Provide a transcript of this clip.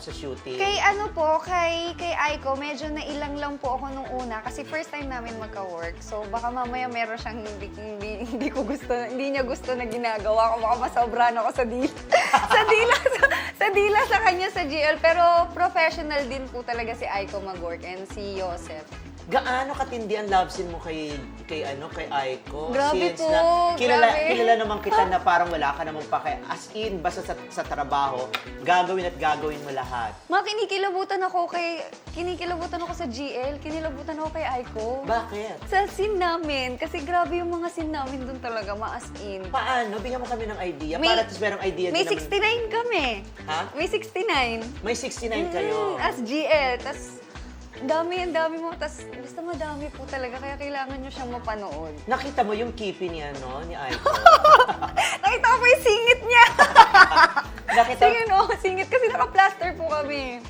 sa shooting? Kay ano po, kay, kay Aiko, medyo nailang lang po ako nung una kasi first time namin magka-work. So baka mamaya meron siyang hindi, hindi, hindi ko gusto, hindi niya gusto na ginagawa ko. Baka masobran ako sa dila. sa dila, sa, sa dila sa kanya sa GL. Pero professional din po talaga si Aiko mag-work and si Joseph. Gaano katindi ang love scene mo kay kay ano kay Aiko? Grabe Since po, na kilala grabe. kilala naman kita na parang wala ka namang pake as in basta sa, sa trabaho, gagawin at gagawin mo lahat. Mga kinikilabutan ako kay, kinikilabutan ako sa GL, kinilabutan ako kay Aiko. Bakit? Sa scene namin, kasi grabe yung mga scene namin dun talaga, ma-as in. Paano? Bigyan mo kami ng idea. May- para least merong idea May din naman. 69 kami. Ha? May 69. May 69 kayo. Mm, as GL. Tapos, dami, ang dami mo. Tapos, basta madami po talaga. Kaya kailangan nyo siyang mapanood. Nakita mo yung kipi niya, no? Ni Aiko. Nakita ko pa yung singit niya. Nakita, Sige, no? Singit kasi naka-plaster po kami.